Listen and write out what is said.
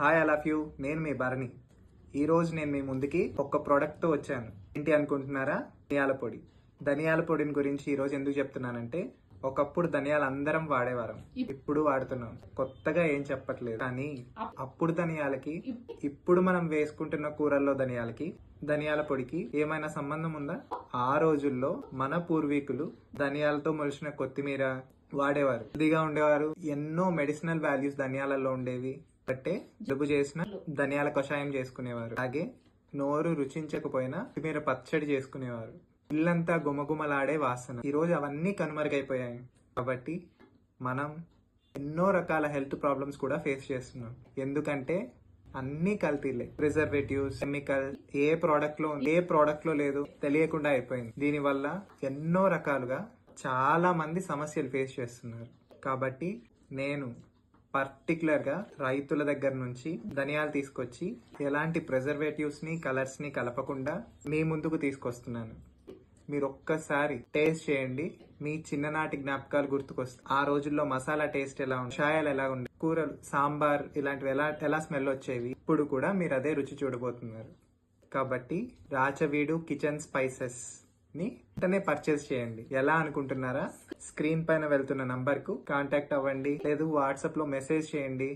Hi I love you నేను మీ భరణి. ఈరోజు నేను మీ ముందుకి ఒక్క ప్రోడక్ట్తో వచ్చాను. ఏంటి అనుకుంటున్నారా? ధనియాల పొడి. ధనియాల పొడిని గురించి ఈరోజు ఎందుకు చెప్తున్నానంటే ఒకప్పుడు ధనియాలు అందరం వాడేవారం ఇప్పుడు వాడుతున్నాం. కొత్తగా ఏం చెప్పట్లేదు. కానీ అప్పుడు ధనియాలకి ఇప్పుడు మనం వేసుకుంటున్న కూరల్లో ధనియాలకి ధనియాల పొడికి ఏమైనా సంబంధం ఉందా? ఆ రోజుల్లో మన పూర్వీకులు ధనియాలతో మొలిచిన కొత్తిమీర వాడేవారు. ఇదిగా ఉండేవారు. ఎన్నో మెడిసినల్ వాల్యూస్ ధనియాలలో ఉండేవి. బట్టే జబ్బు చేసిన ధనియాల కషాయం చేసుకునేవారు. అలాగే నోరు రుచించకపోయినా కొత్తిమీర పచ్చడి చేసుకునేవారు. ఇల్లంతా గుమగుమలాడే వాసన. ఈ రోజు అవన్నీ కనుమరుగైపోయాయి. కాబట్టి మనం ఎన్నో రకాల హెల్త్ ప్రాబ్లమ్స్ కూడా ఫేస్ చేస్తున్నాం. ఎందుకంటే అన్ని కల్తీలే. ప్రిజర్వేటివ్స్ కెమికల్ ఏ ప్రోడక్ట్లో ఏ ప్రోడక్ట్లో లేదు తెలియకుండా అయిపోయింది. దీని వల్ల ఎన్నో రకాలుగా చాలా మంది సమస్యలు ఫేస్ చేస్తున్నారు. కాబట్టి నేను పర్టికులర్గా రైతుల దగ్గర నుంచి ధనియాలు తీసుకొచ్చి ఎలాంటి ప్రిజర్వేటివ్స్ని కలర్స్ని కలపకుండా మీ ముందుకు తీసుకొస్తున్నాను. మీరు ఒక్కసారి టేస్ట్ చేయండి. మీ చిన్ననాటి జ్ఞాపకాలు గుర్తుకొస్తాయి. ఆ రోజుల్లో మసాలా టేస్ట్ ఎలా ఉంది షాయాలు ఎలా ఉంది కూరలు సాంబార్ ఇలాంటివి ఎలా ఎలా స్మెల్ వచ్చేవి ఇప్పుడు కూడా మీరు అదే రుచి చూడబోతున్నారు. కాబట్టి రాచవీడు కిచెన్ స్పైసెస్ని వెంటనే పర్చేస్ చేయండి. ఎలా అనుకుంటున్నారా? స్క్రీన్ పైన వెళ్తున్న నంబర్కు కాంటాక్ట్ అవ్వండి. లేదు వాట్సాప్లో మెసేజ్ చేయండి.